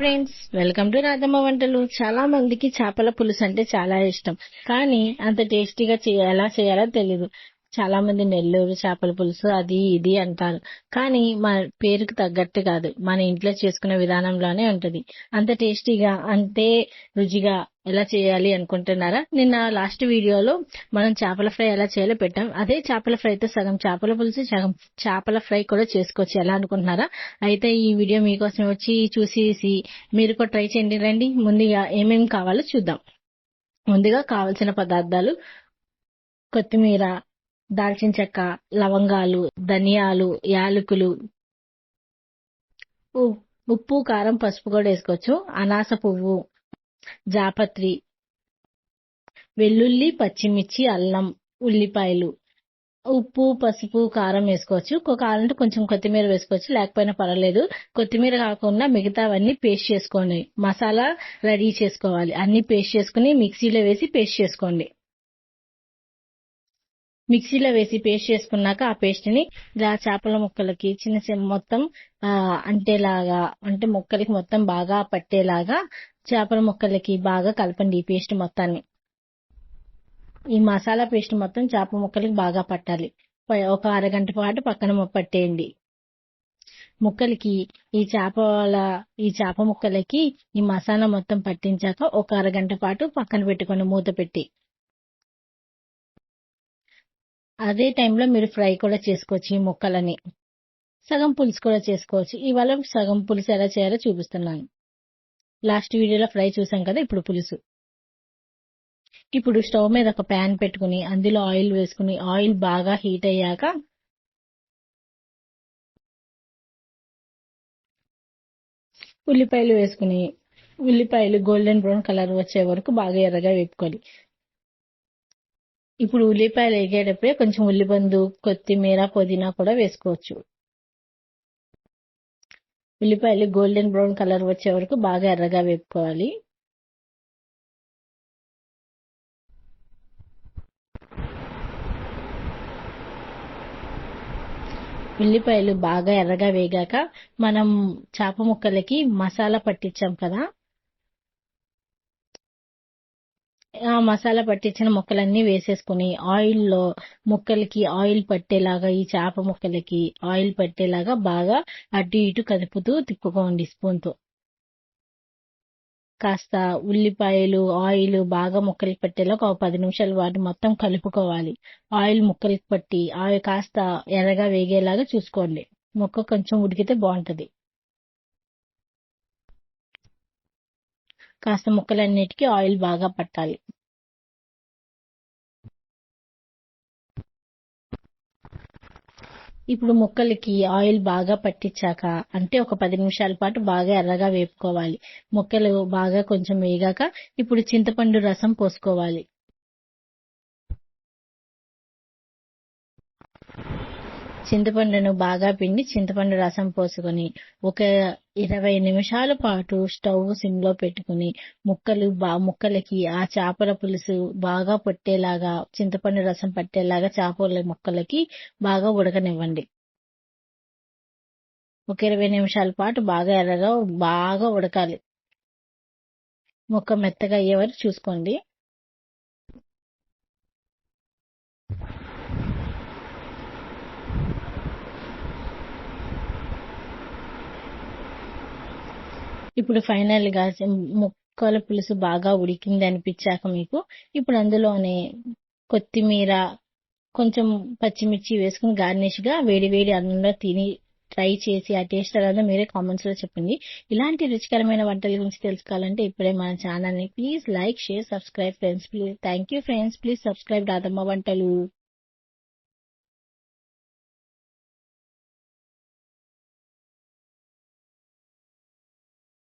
Friends welcome to Radhamma వంటలు. చాలా మందికి చేపల పులుసు అంటే చాలా ఇష్టం. కానీ అంత టేస్టీగా ఎలా చేయాలో తెలీదు. చాలా మంది నెల్లూరు చేపల పులుసు అది ఇది అంటారు. కానీ మా పేరుకు తగ్గట్టు కాదు. మన ఇంట్లో చేసుకునే విధానంలోనే ఉంటది. అంత టేస్టీగా అంతే రుచిగా ఎలా చేయాలి అనుకుంటున్నారా? నిన్న లాస్ట్ వీడియోలో మనం చేపల ఫ్రై ఎలా చేయాలో పెట్టాం. అదే చేపల ఫ్రైతో సగం చేపల పులుసు సగం చేపల ఫ్రై కూడా చేసుకోవచ్చు. ఎలా అనుకుంటున్నారా? అయితే ఈ వీడియో మీకోసం వచ్చి చూసేసి మీరు కూడా ట్రై చేయండి. రండి ముందుగా ఏమేమి కావాలో చూద్దాం. ముందుగా కావలసిన పదార్థాలు కొత్తిమీర దాల్చిన చెక్క లవంగాలు ధనియాలు యాలకులు. ఉప్పు కారం పసుపు కూడా వేసుకోవచ్చు. అనాస పువ్వు జాపత్రి వెల్లుల్లి పచ్చిమిర్చి అల్లం ఉల్లిపాయలు. ఉప్పు పసుపు కారం వేసుకోవచ్చు. కావాలంటే కొంచెం కొత్తిమీర వేసుకోవచ్చు. లేకపోయినా పర్వాలేదు. కొత్తిమీర కాకుండా మిగతావన్నీ పేస్ట్ చేసుకోండి. మసాలా రెడీ చేసుకోవాలి. అన్ని పేస్ట్ చేసుకుని మిక్సీలో వేసి పేస్ట్ చేసుకోండి. మిక్సీలో వేసి పేస్ట్ చేసుకున్నాక ఆ పేస్ట్ని ఇలా చేపల ముక్కలకి చిన్న చిన్న మొత్తం అంటేలాగా అంటే ముక్కలకి మొత్తం బాగా పట్టేలాగా చేపల ముక్కలకి బాగా కలపండి ఈ పేస్ట్ మొత్తాన్ని. ఈ మసాలా పేస్ట్ మొత్తం చేప ముక్కలకి బాగా పట్టాలి. ఒక అరగంట పాటు పక్కన పట్టేయండి. ముక్కలకి ఈ చేపల ఈ చేప ముక్కలకి ఈ మసాలా మొత్తం పట్టించాక ఒక అరగంట పాటు పక్కన పెట్టుకోండి మూత పెట్టి అదే టైంలో మీరు ఫ్రై కూడా చేసుకోవచ్చు ఈ ముక్కలని. సగం పులుసు కూడా చేసుకోవచ్చు. ఇవాళ సగం పులుసు ఎలా చేయాలో చూపిస్తున్నాను. లాస్ట్ వీడియోలో ఫ్రై చూసాం కదా ఇప్పుడు పులుసు. ఇప్పుడు స్టవ్ మీద ఒక ప్యాన్ పెట్టుకుని అందులో ఆయిల్ వేసుకుని ఆయిల్ బాగా హీట్ అయ్యాక ఉల్లిపాయలు వేసుకుని ఉల్లిపాయలు గోల్డెన్ బ్రౌన్ కలర్ వచ్చే వరకు బాగా ఎర్రగా వేపుకోవాలి. ఇప్పుడు ఉల్లిపాయలు వేగేటప్పుడే కొంచెం ఉల్లిబందు కొత్తిమీర పుదీనా కూడా వేసుకోవచ్చు. ఉల్లిపాయలు గోల్డెన్ బ్రౌన్ కలర్ వచ్చే వరకు బాగా ఎర్రగా వేపుకోవాలి. ఉల్లిపాయలు బాగా ఎర్రగా వేగాక మనం చేప ముక్కలకి మసాలా పట్టించాం కదా ఆ మసాలా పట్టించిన ముక్కలన్నీ వేసేసుకుని ఆయిల్లో ముక్కలకి ఆయిల్ పట్టేలాగా ఈ చేప ముక్కలకి ఆయిల్ పట్టేలాగా బాగా అటు ఇటు కదుపుతూ తిప్పుకోండి స్పూన్తో. కాస్త ఉల్లిపాయలు ఆయిల్ బాగా ముక్కలకి పట్టేలాగా ఒక పది నిమిషాలు వాటి మొత్తం కలుపుకోవాలి. ఆయిల్ ముక్కలకి పట్టి ఆయిల్ కాస్త ఎర్రగా వేగేలాగా చూసుకోండి. ముక్క కొంచెం ఉడికితే బాగుంటది. కాస్త ముక్కలన్నిటికీ ఆయిల్ బాగా పట్టాలి. ఇప్పుడు ముక్కలకి ఆయిల్ బాగా పట్టించాక అంటే ఒక పది నిమిషాల పాటు బాగా ఎర్రగా వేపుకోవాలి. ముక్కలు బాగా కొంచెం వేగాక ఇప్పుడు చింతపండు రసం పోసుకోవాలి. చింతపండును బాగా పిండి చింతపండు రసం పోసుకొని ఒక ఇరవై నిమిషాల పాటు స్టవ్ సిమ్లో పెట్టుకుని ముక్కలు బా ముక్కలకి ఆ చేపల పులుసు బాగా పట్టేలాగా చింతపండు రసం పట్టేలాగా చేపల ముక్కలకి బాగా ఉడకనివ్వండి. ఒక ఇరవై నిమిషాల పాటు బాగా ఎర్రగా బాగా ఉడకాలి. ముక్క మెత్తగా అయ్యే వరకు చూసుకోండి. ఇప్పుడు ఫైనల్గా ముక్కల పులుసు బాగా ఉడికింది అనిపించాక మీకు ఇప్పుడు అందులోనే కొత్తిమీర కొంచెం పచ్చిమిర్చి వేసుకుని గార్నిష్గా వేడి వేడి అన్నంలో తిని ట్రై చేసి ఆ టేస్ట్ ఎలా మీరే కామెంట్స్లో చెప్పండి. ఇలాంటి రుచికరమైన వంటల గురించి తెలుసుకోవాలంటే ఇప్పుడే మన ఛానల్ని please like share subscribe friends please thank you friends please subscribe Radhamma వంటలు.